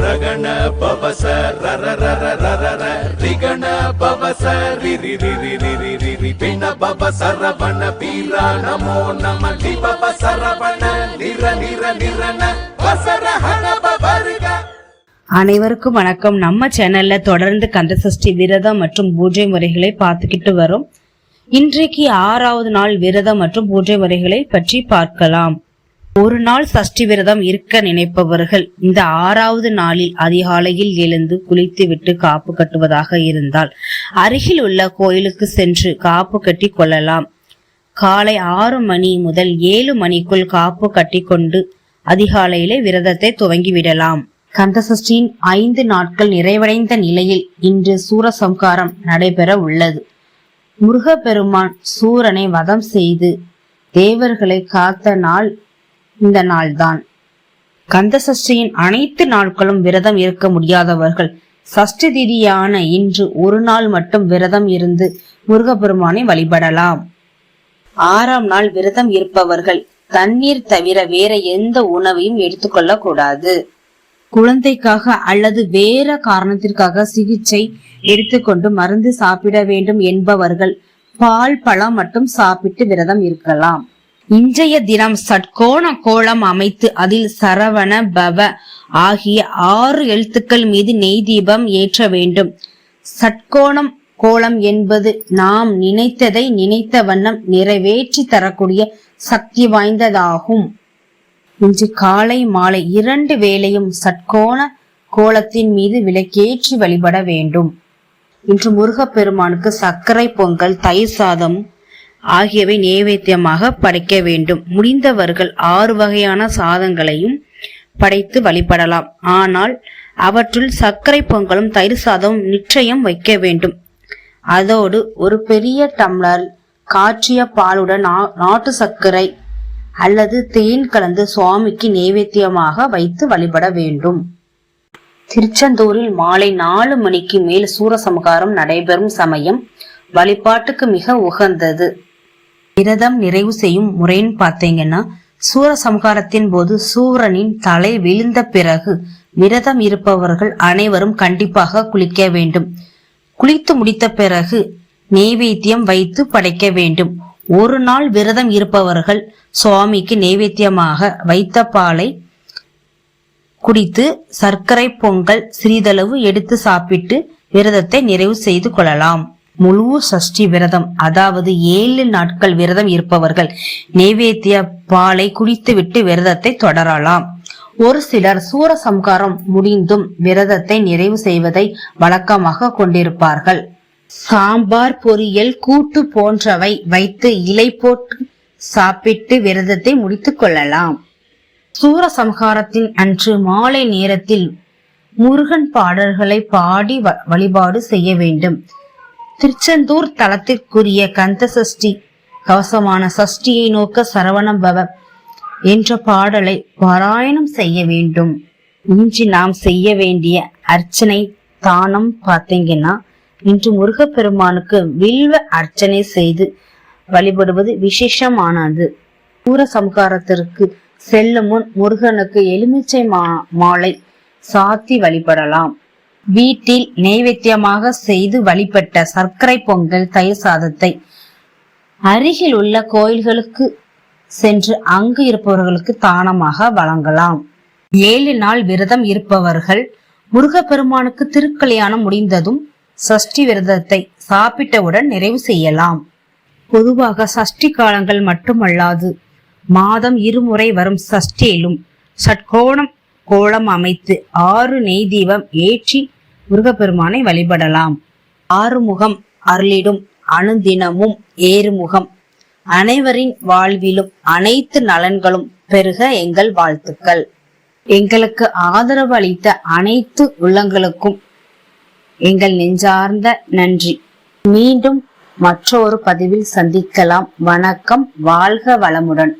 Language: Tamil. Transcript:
ரகண பவச ரிகண பவச ரிரி ரிரி ரிரி சரவண பீரா நமோ நம பவ சரவண நிர நிர நிரன வசரஹன அனைவருக்கும் வணக்கம். நம்ம சேனல்ல தொடர்ந்து கந்தசஷ்டி விரதம் மற்றும் பூஜை முறைகளை பார்த்துக்கிட்டு வரோம். இன்றைக்கு ஆறாவது நாள் விரதம் மற்றும் பூஜை முறைகளை பற்றி பார்க்கலாம். ஒரு நாள் சஷ்டி விரதம் இருக்க நினைப்பவர்கள் இந்த ஆறாவது நாளில் அதிகாலையில் எழுந்து குளித்துவிட்டு காப்பு கட்டுவதாக இருந்தால் அருகில் உள்ள கோயிலுக்கு சென்று காப்பு கட்டி கொள்ளலாம். காலை ஆறு மணி முதல் ஏழு மணிக்குள் காப்பு கட்டிக்கொண்டு அதிகாலையிலே விரதத்தை துவங்கிவிடலாம். கந்தசஷ்டியின் ஐந்து நாட்கள் நிறைவடைந்த நிலையில் இன்று சூரசம்காரம் நடைபெற உள்ளது. முருகப்பெருமான் சூரனை வதம் செய்து தேவர்களை காத்த நாள் இந்த நாள்தான். கந்தசஷ்டியின் அனைத்து நாட்களும் விரதம் இருக்க முடியாதவர்கள் சஷ்டி திதியான இன்று ஒரு நாள் மட்டும் விரதம் இருந்து முருகப்பெருமானை வழிபடலாம். ஆறாம் நாள் விரதம் இருப்பவர்கள் தண்ணீர் தவிர வேற எந்த உணவையும் எடுத்துக்கொள்ள கூடாது குழந்தைக்காக அல்லது வேற காரணத்திற்காக சிகிச்சை எடுத்துக்கொண்டு மருந்து சாப்பிட வேண்டும் என்பவர்கள் பால் பழம் மட்டும் சாப்பிட்டு விரதம் இருக்கலாம். இன்றைய தினம் சட்கோண கோலம் அமைத்து அதில் சரவண பவ ஆகிய ஆறு எழுத்துக்கள் மீது நெய் தீபம் ஏற்ற வேண்டும். சட்கோணம் கோலம் என்பது நாம் நினைத்ததை நினைத்த வண்ணம் நிறைவேற்றி தரக்கூடிய சக்தி வாய்ந்ததாகும். இன்று காலை மாலை இரண்டு வேளையும் சட்கோண கோலத்தின் மீது விளக்கேற்றி வழிபட வேண்டும். இன்று முருகப்பெருமானுக்கு சர்க்கரை பொங்கல் தயிர் சாதம் ஆகியவை நைவேத்தியமாக படைக்க வேண்டும். முடிந்தவர்கள் ஆறு வகையான சாதங்களையும் படைத்து வழிபடலாம். ஆனால் அவற்றுள் சர்க்கரை பொங்கலும் தயிர் சாதமும் நிச்சயம் வைக்க வேண்டும். அதோடு ஒரு பெரிய டம்ளர் காய்ச்சிய பாலுடன் நா- நாட்டு சர்க்கரை அல்லது தேன் கலந்து சுவாமிக்கு நைவேத்தியமாக வைத்து வழிபட வேண்டும். திருச்செந்தூரில் மாலை நாலு மணிக்கு மேல் சூரசம்ஹாரம் நடைபெறும் சமயம் வழிபாட்டுக்கு மிக உகந்தது. விரதம் நிறைவு செய்யும் முறைன்னு பார்த்தீங்கன்னா சூரசம்ஹாரத்தின் போது சூரனின் தலை விழுந்த பிறகு விரதம் இருப்பவர்கள் அனைவரும் கண்டிப்பாக குளிக்க வேண்டும். குளித்து முடித்த பிறகு நெய்வேத்தியம் வைத்து படைக்க வேண்டும். ஒரு நாள் விரதம் இருப்பவர்கள் சுவாமிக்கு நைவேத்தியமாக வைத்த பாலை குடித்து சர்க்கரை பொங்கல் சிறிதளவு எடுத்து சாப்பிட்டு விரதத்தை நிறைவு செய்து கொள்ளலாம். முழு சஷ்டி விரதம் அதாவது ஏழு நாட்கள் விரதம் இருப்பவர்கள் நைவேத்திய பாலை குடித்துவிட்டு விரதத்தை தொடரலாம். ஒரு சிலர் சூரசம்காரம் முடிந்தும் விரதத்தை நிறைவு செய்வதை வழக்கமாக கொண்டிருப்பார்கள். சாம்பார் பொரியல் கூட்டு போன்றவை வைத்து இலை போட்டு சாப்பிட்டு விரதத்தை முடித்துக் கொள்ளலாம். சூரசம்ஹாரத்தின் அன்று மாலை நேரத்தில் முருகன் பாடல்களை பாடி வழிபாடு செய்ய வேண்டும். திருச்செந்தூர் தலத்திற்குரிய கந்த சஷ்டி கவசமான சஷ்டியை நோக்க சரவணம் பவ என்ற பாடலை பாராயணம் செய்ய வேண்டும். இன்று நாம் செய்ய வேண்டிய அர்ச்சனை தானம் பார்த்தீங்கன்னா இன்று முருகப்பெருமானுக்கு வில்வ அர்ச்சனை செய்து வழிபடுவது விசேஷமானது. சூரசம்ஹாரத்திற்கு செல்லும் முன் முருகனுக்கு எலுமிச்சை மா மாலை சாத்தி வழிபடலாம். வீட்டில் நைவேத்தியமாக செய்து வழிபட்ட சர்க்கரை பொங்கல் தயிர் சாதத்தை. அருகில் உள்ள கோயில்களுக்கு சென்று அங்கு இருப்பவர்களுக்கு தானமாக வழங்கலாம். ஏழு நாள் விரதம் இருப்பவர்கள் முருகப்பெருமானுக்கு திருக்கல்யாணம் முடிந்ததும் சஷ்டி விரதத்தை சாப்பிட்டவுடன் நிறைவு செய்யலாம். பொதுவாக சஷ்டி காலங்கள் மட்டுமல்லாது மாதம் இருமுறை வரும் சஷ்டியிலும் சட்கோணம் கோலம் அமைத்து ஆறு நெய் தீபம் ஏற்றி முருகப்பெருமானை வழிபடலாம். ஆறுமுகம் அருளிடும் அனுதினமும் ஏறுமுகம். அனைவரின் வாழ்விலும் அனைத்து நலன்களும் பெருக எங்கள் வாழ்த்துக்கள். எங்களுக்கு ஆதரவு அளித்த அனைத்து உள்ளங்களுக்கும் எங்கள் நெஞ்சார்ந்த நன்றி மீண்டும் மற்றொரு பதிவில் சந்திக்கலாம் வணக்கம் வாழ்க வளமுடன்